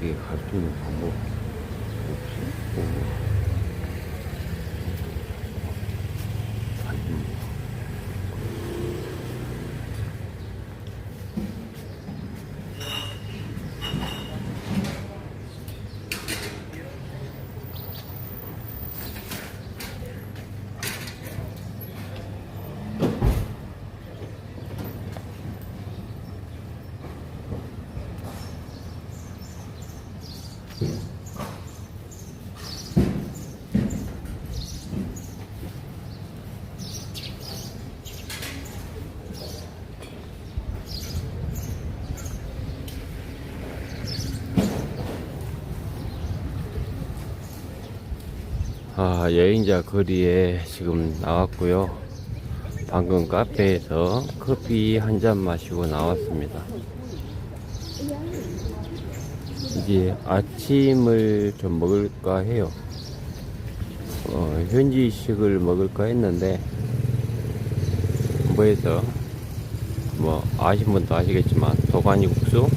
거의 덜 흔들리 아, 여행자 거리에 지금 나왔고요. 방금 카페에서 커피 한 잔 마시고 나왔습니다. 이제 아침을 좀 먹을까 해요. 어, 현지식을 먹을까 했는데, 뭐해서, 뭐, 아신 분도 아시겠지만, 도가니 국수?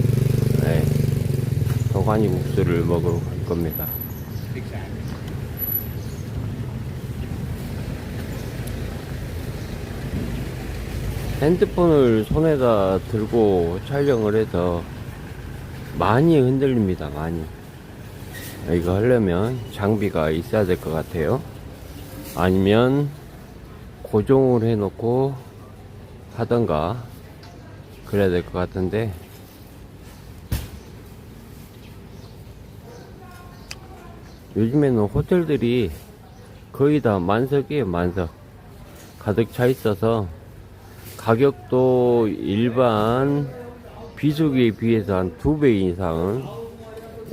네. 도가니 국수를 먹으러 갈 겁니다. 핸드폰을 손에다 들고 촬영을 해서 많이 흔들립니다, 많이. 이거 하려면 장비가 있어야 될 것 같아요. 아니면 고정을 해 놓고 하던가 그래야 될 것 같은데 요즘에는 호텔들이 거의 다 만석이에요, 만석. 가득 차 있어서 가격도 일반 비수기에 비해서 한 두 배 이상은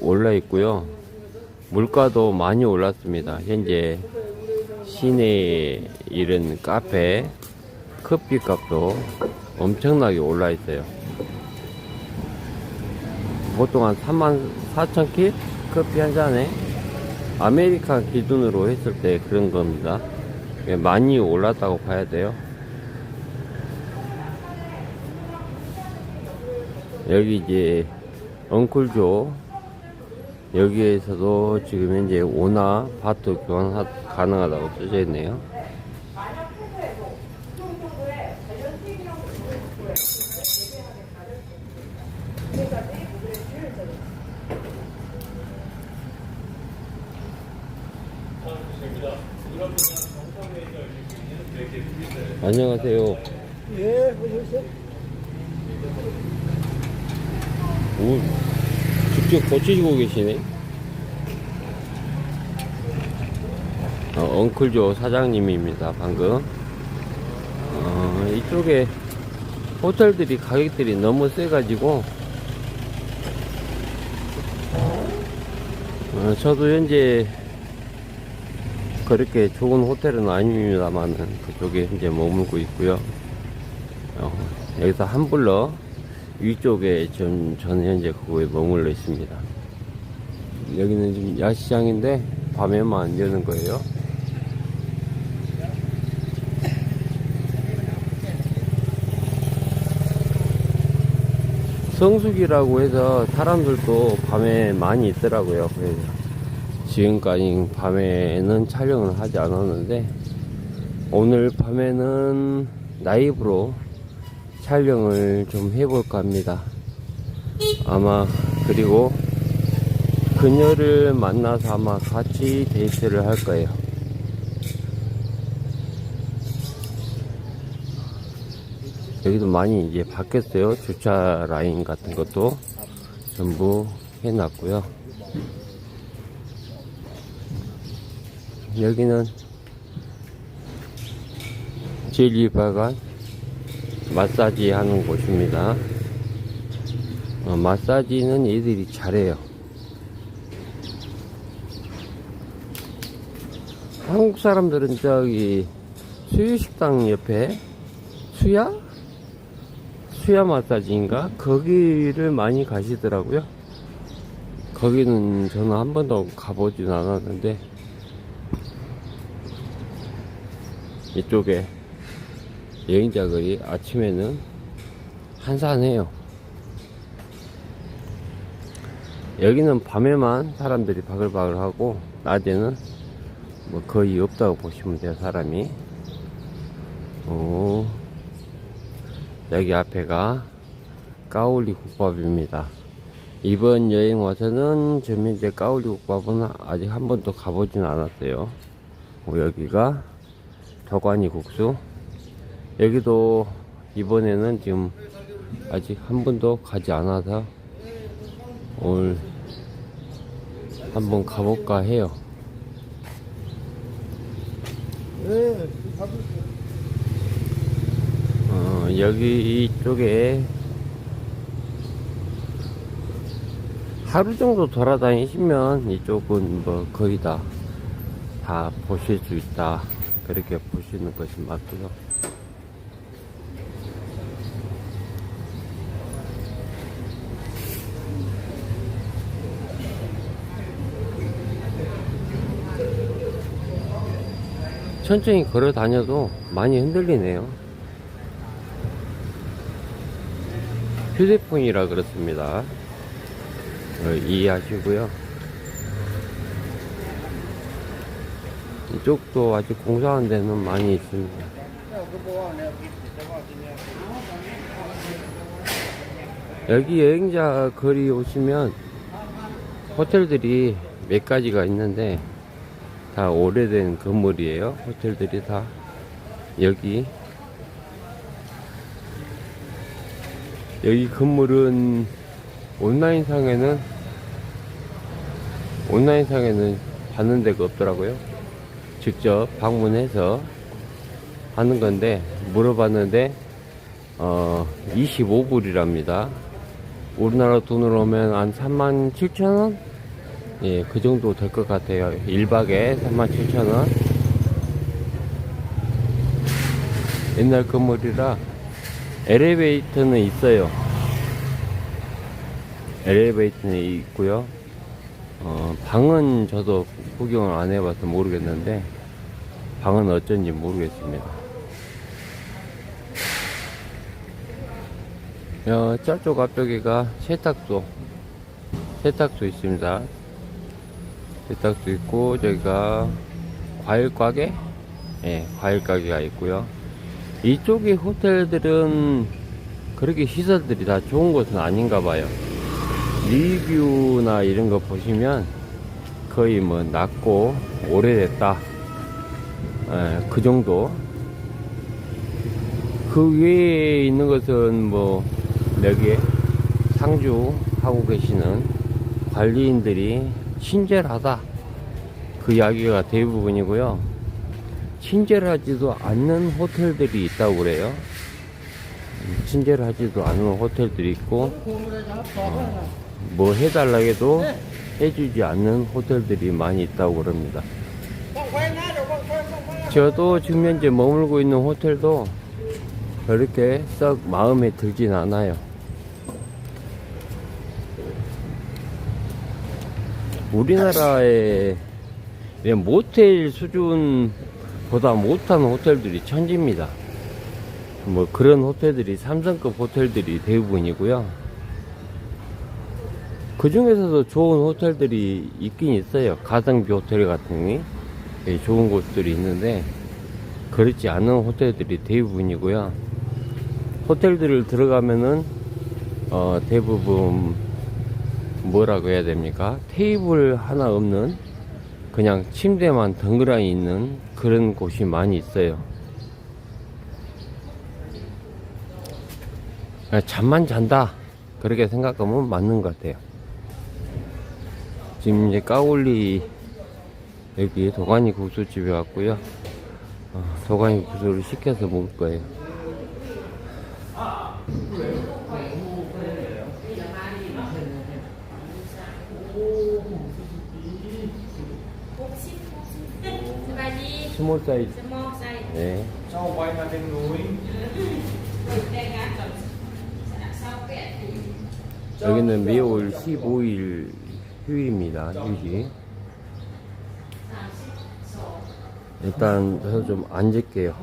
올라 있고요. 물가도 많이 올랐습니다. 현재 시내에 이런 카페 커피 값도 엄청나게 올라 있어요. 보통 한 3만 4천 킵 커피 한 잔에 아메리카 기준으로 했을 때 그런 겁니다. 많이 올랐다고 봐야 돼요. 여기 이제 엉클조 여기에서도 지금 현재 오나 바트 교환 가능하다고 써져 있네요. 안녕하세요. 예, 어서오세요. 오, 직접 고치시고 계시네. 어, 엉클조 사장님입니다, 방금. 어, 이쪽에 호텔들이 가격들이 너무 세가지고, 어, 저도 현재 그렇게 좋은 호텔은 아닙니다만, 그쪽에 현재 머물고 있고요. 어, 여기서 한불러 위쪽에 전, 저는 현재 그거에 머물러 있습니다. 여기는 지금 야시장인데 밤에만 여는 거예요. 성수기라고 해서 사람들도 밤에 많이 있더라고요. 그래서 지금까지 밤에는 촬영을 하지 않았는데 오늘 밤에는 라이브로 촬영을 좀 해볼까 합니다. 아마 그리고 그녀를 만나서 아마 같이 데이트를 할 거예요. 여기도 많이 이제 바뀌었어요. 주차 라인 같은 것도 전부 해놨고요. 여기는 젤리바간 마사지 하는 곳입니다. 어, 마사지는 얘들이 잘해요. 한국 사람들은 저기 수유식당 옆에 수야? 수야 마사지인가? 거기를 많이 가시더라고요. 거기는 저는 한 번도 가보진 않았는데 이쪽에 여행자들이 아침에는 한산해요. 여기는 밤에만 사람들이 바글바글 하고, 낮에는 뭐 거의 없다고 보시면 돼요, 사람이. 오, 여기 앞에가 까올리 국밥입니다. 이번 여행 와서는 현재 까올리 국밥은 아직 한 번도 가보진 않았어요. 어, 여기가 도가니 국수. 여기도 이번에는 지금 아직 한 번도 가지 않아서 오늘 한번 가볼까 해요. 어, 여기 이쪽에 하루 정도 돌아다니시면 이쪽은 뭐 거의 다, 다 보실 수 있다. 그렇게 보시는 것이 맞고요. 천천히 걸어 다녀도 많이 흔들리네요. 휴대폰이라 그렇습니다. 어, 이해하시고요. 이쪽도 아직 공사한 데는 많이 있습니다. 여기 여행자 거리 오시면 호텔들이 몇 가지가 있는데 다 오래된 건물이에요. 호텔들이 다 여기 여기 건물은 온라인상에는 온라인상에는 받는 데가 없더라고요. 직접 방문해서 하는 건데 물어봤는데 어 25불이랍니다. 우리나라 돈으로 오면 한 3만 7천 원? 예, 그 정도 될 것 같아요. 1박에 3만 7천 원. 옛날 건물이라 엘리베이터는 있어요. 엘리베이터는 있고요. 어, 방은 저도 구경을 안 해봐서 모르겠는데 방은 어쩐지 모르겠습니다. 어, 저쪽 앞쪽에가 세탁소 세탁소 있습니다. 세탁소 있고 저기가 과일 가게 예, 과일 가게가 있고요. 이쪽의 호텔들은 그렇게 시설들이 다 좋은 곳은 아닌가 봐요. 리뷰나 이런 거 보시면 거의 뭐 낮고 오래됐다. 예, 그 정도. 그 외에 있는 것은 뭐 여기에 상주하고 계시는 관리인들이 친절하다. 그 이야기가 대부분이고요. 친절하지도 않는 호텔들이 있다고 그래요. 음, 친절하지도 않은 호텔들이 있고, 뭐 해달라 해도 해주지 않는 호텔들이 많이 있다고 그럽니다. 저도 지금 현재 머물고 있는 호텔도 그렇게 썩 마음에 들진 않아요. 우리나라의 모텔 수준보다 못한 호텔들이 천지입니다. 뭐 그런 호텔들이 삼성급 호텔들이 대부분이고요. 그 중에서도 좋은 호텔들이 있긴 있어요. 가성비 호텔 같은 게 예, 좋은 곳들이 있는데 그렇지 않은 호텔들이 대부분이고요. 호텔들을 들어가면은 어, 대부분 뭐라고 해야 됩니까? 테이블 하나 없는 그냥 침대만 덩그라니 있는 그런 곳이 많이 있어요. 그냥 잠만 잔다. 그렇게 생각하면 맞는 것 같아요. 지금 이제 까올리 여기 도가니 국수집에 왔고요. 어, 도가니 국수를 시켜서 먹을 거예요. 스몰 사이즈. 네. Sau quay ra trên núi 여기는 매월 15일 휴일입니다. 휴일. 일단 저좀 앉을게요.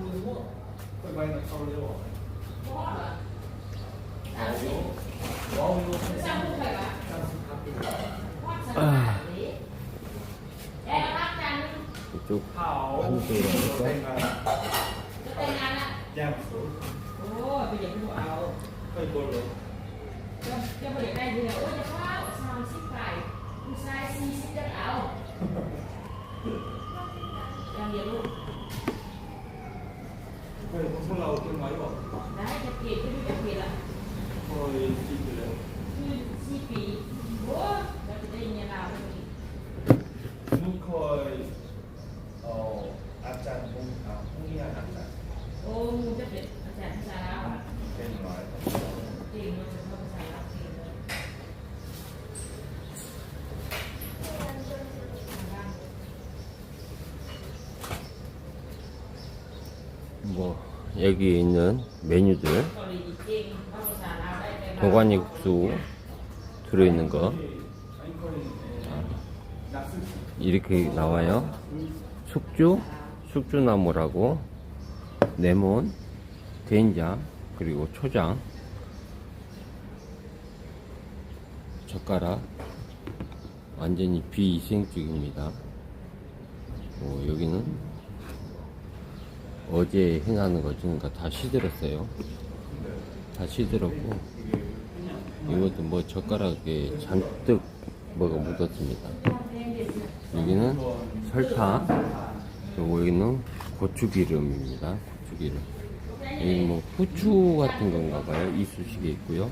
quay là sau đấy rồi 쪽เ จุกพันตัวแจ๊เป็นงงานละแจ๊บโอ้ไปเหยียบผู้เอาไปบนหรอจะจ้บริได้ดีเลยโอ้ยจะข้าวสามสิบไปผู้ชายสี่สิบจะเอายังเดียวลูก 여기 있는 메뉴들. 도가니 국수 들어있는 거. 이렇게 나와요. 숙주 숙주나무라고. 레몬 된장 그리고 초장. 젓가락. 완전히 비위생적입니다. 뭐 여기는 어제 해놨는 거 지금까 다 시들었어요. 다 시들었고 이것도 뭐 젓가락에 잔뜩 뭐가 묻었습니다. 여기는 설탕, 그리고 여기는 고추기름입니다. 고추기름. 여기 뭐 후추 같은 건가 봐요. 이쑤시개 있고요.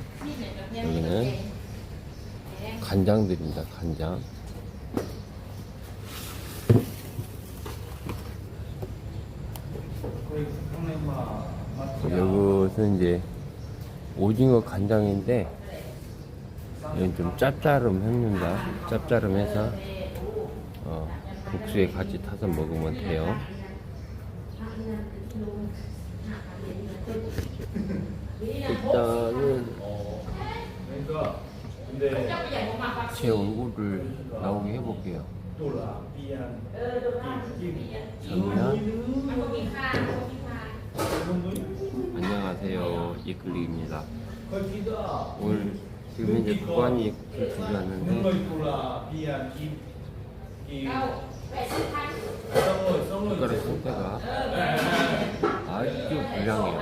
여기는 간장 들입니다. 간장. 거의 상내마 맛 여기는 이제 오징어 간장인데 여기 좀 짭짤함합니다. 짭짤함해서 어, 국수에 같이 타서 먹으면 돼요. 일단은 제 얼굴을 나오게 해볼게요. 또라 이끌립니다. 오늘 지금 이제 보관이 길쭉이 왔는데 손가락 손대가 아주 불량해요.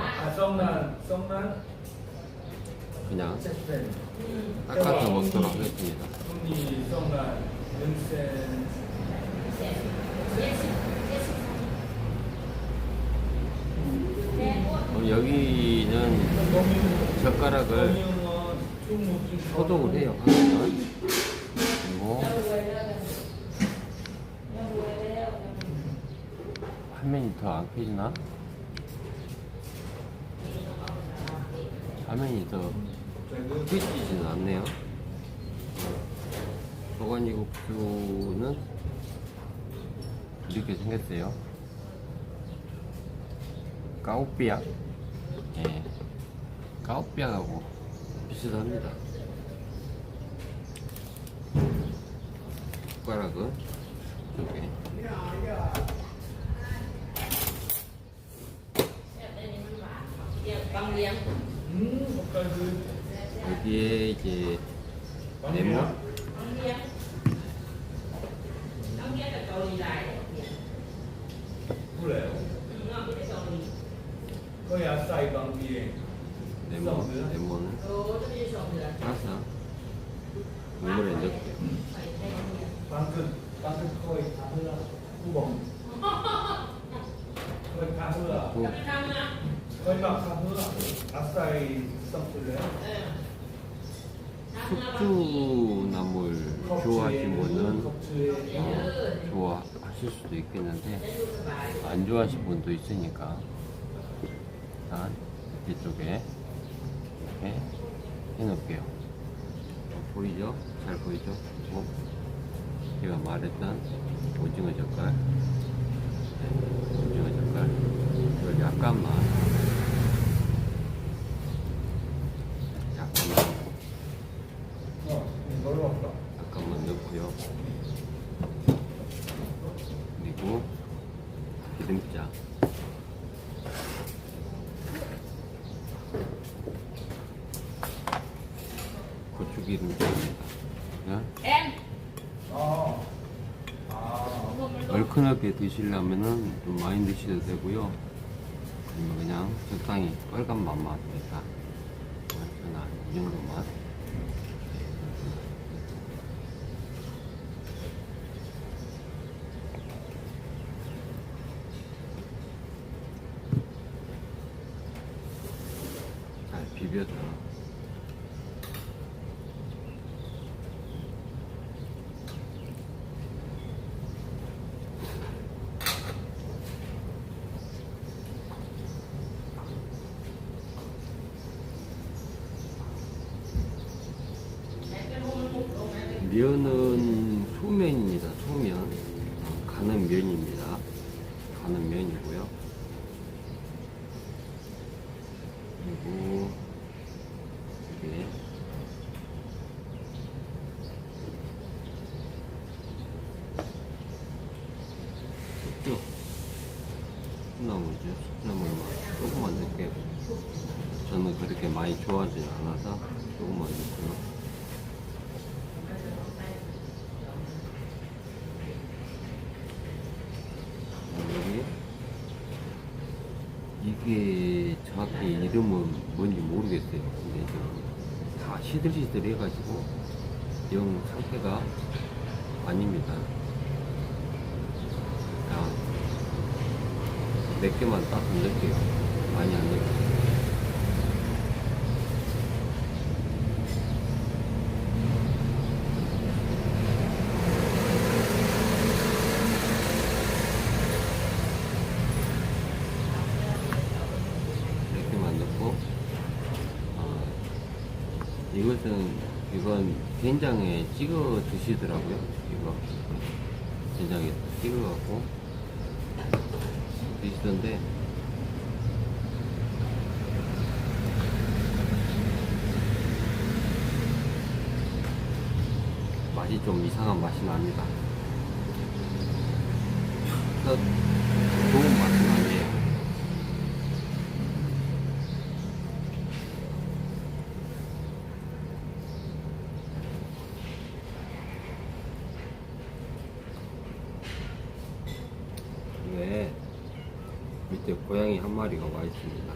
그냥 깎아서 먹도록 하겠습니다. 여기는 젓가락을 소독을 해요. 그리고 화면이 더 안 켜지나? 화면이 더 켜지진 않네요. 보관이국수는 이렇게 생겼대요 까오삐야 예. 가오뼈하고 비슷합니다. 숟가락은 이렇게. 여기에 이제 네모 会啊，赛帮毕业。레몬, 레몬, 파사, 국물에 넣을게요. 방금 방금 거의 다 흘러. 구멍. 거의 다 흘러. 거의 막다 흘러. 아싸이 썸플레. 숙주나물 네. 좋아하시는 분은 어, 좋아하실 수도 있겠는데 안 좋아하시는 분도 있으니까 일단 이쪽에 이렇게 해놓을게요. 보이죠? 잘 보이죠? 어? 제가 말했던 오징어 젓갈 네, 오징어 젓갈 이걸 약간만 어 놀러 왔다 잠깐만 넣고요. 그리고 기름장. 시원하게 드시려면은 좀 많이 드셔도 되고요. 그냥 적당히 빨간 맛만 됩니다. 면은 소면입니다. 소면 어, 가는 면입니다. 가는 면이고요. 그리고 이게 쑥 콩나물이죠. 콩나물만 조금만 넣을게요. 저는 그렇게 많이 좋아하지 않아서 조금만 넣고요. 여기 이게 정확히 이름은 뭔지 모르겠어요. 근데 지금 다 시들시들 해가지고 영 상태가 아닙니다. 자, 몇 개만 딱 넣을게요. 많이 안 넣을게요. 이렇게만 넣고 어, 이것은 이건 된장에 찍어 드시더라고요. 이거. 된장에 찍어 갖고 드시던데. 맛이 좀 이상한 맛이 납니다 그래서 좋은 맛은 아니에요 왜 밑에 고양이 한 마리가 와 있습니다.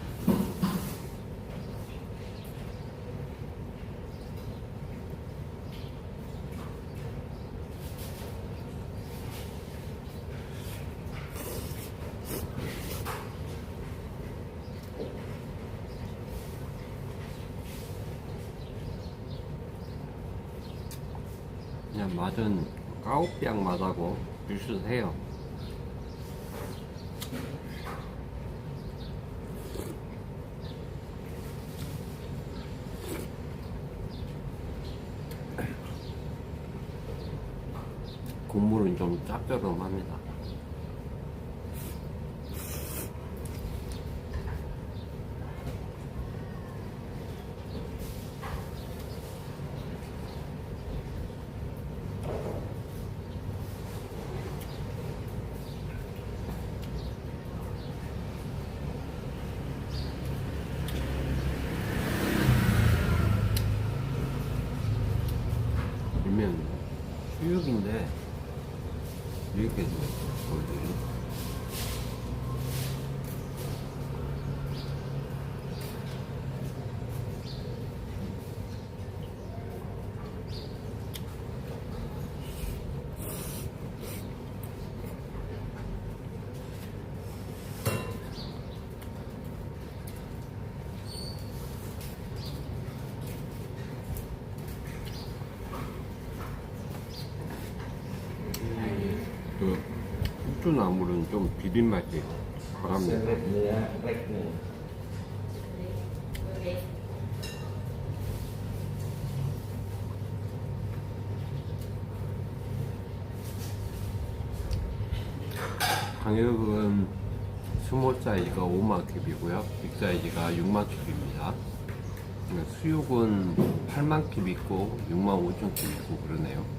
그냥 맛은 까우병 맛하고 비슷해요. 국물은 좀 짭조름합니다. 일면 수육인데 이렇게 보여드리 그 후추나물은 좀 비린 맛이 강합니다. 가격은 스몰 사이즈가 5만 킵이고요. 빅 사이즈가 6만 킵입니다. 그러니까 수육은 8만 킵 있고 6만 5천 킵 있고 그러네요.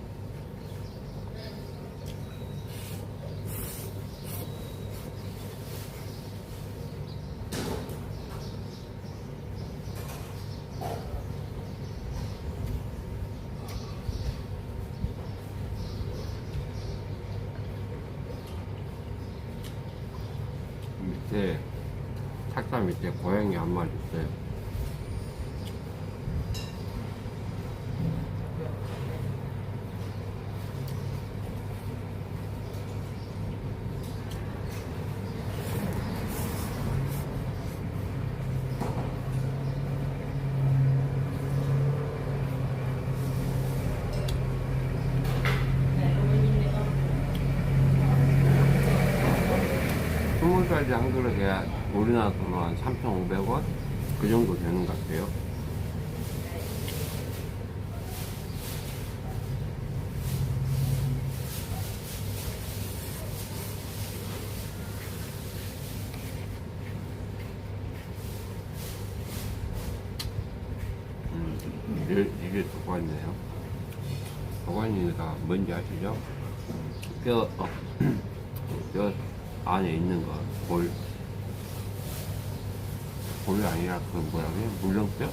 살짜리 한 그릇에 우리나라 돈으로 한 3,500원? 그 정도 되는 것 같아요. 음, 이게, 도관이네요. 도관이가 뭔지 아시죠? 뼈, 어, 뼈 안에 있는 거, 볼. 볼이 아니라 그 뭐라고 해요? 물렁뼈?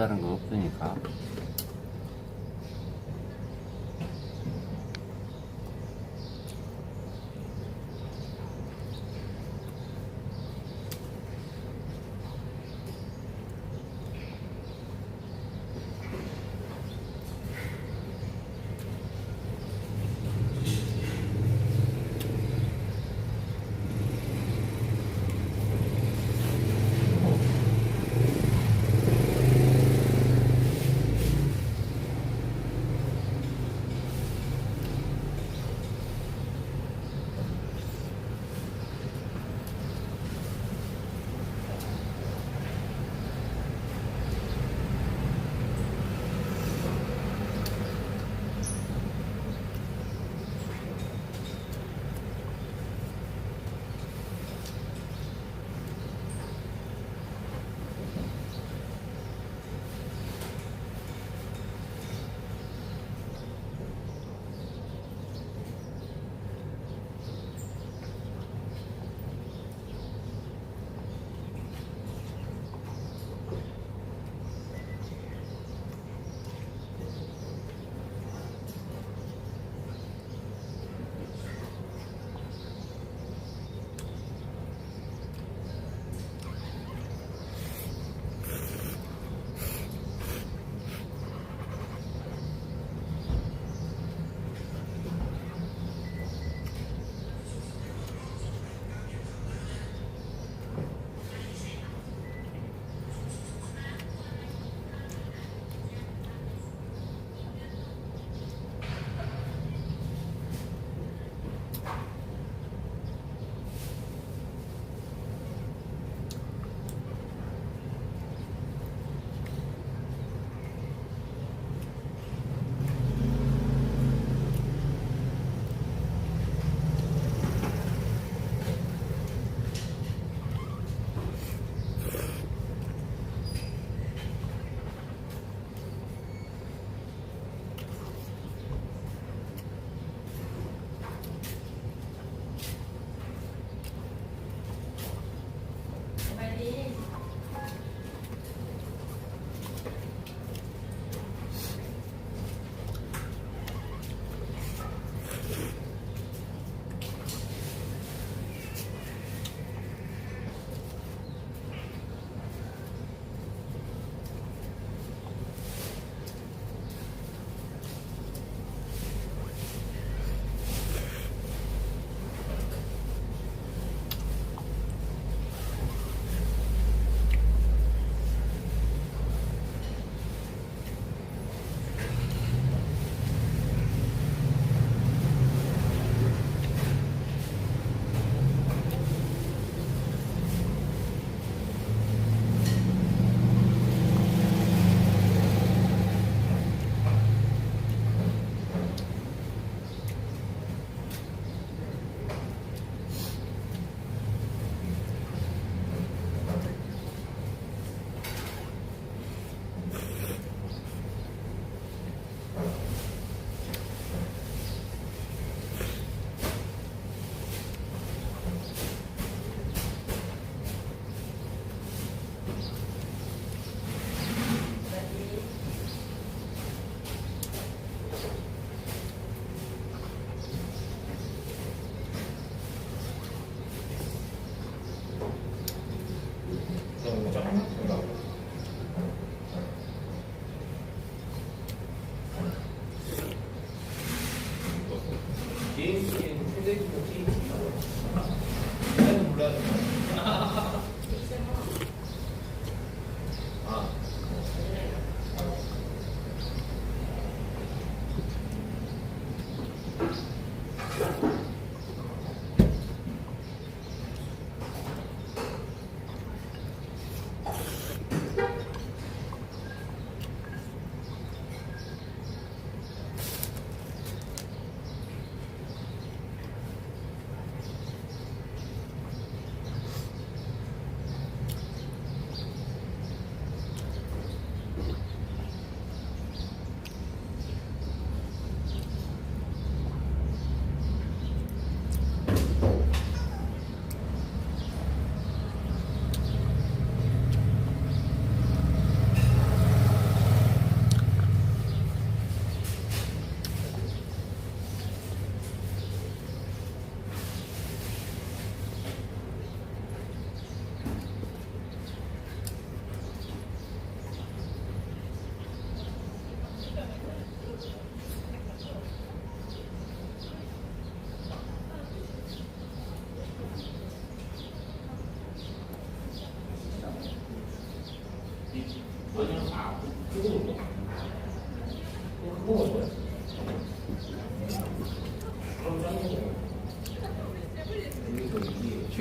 별다른 거 없으니까.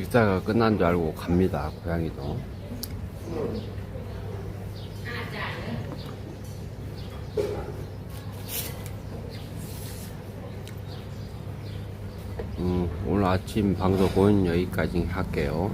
식사가 끝난 줄 알고 갑니다. 고양이도. 음, 오늘 아침 방송 은 여기까지 할게요.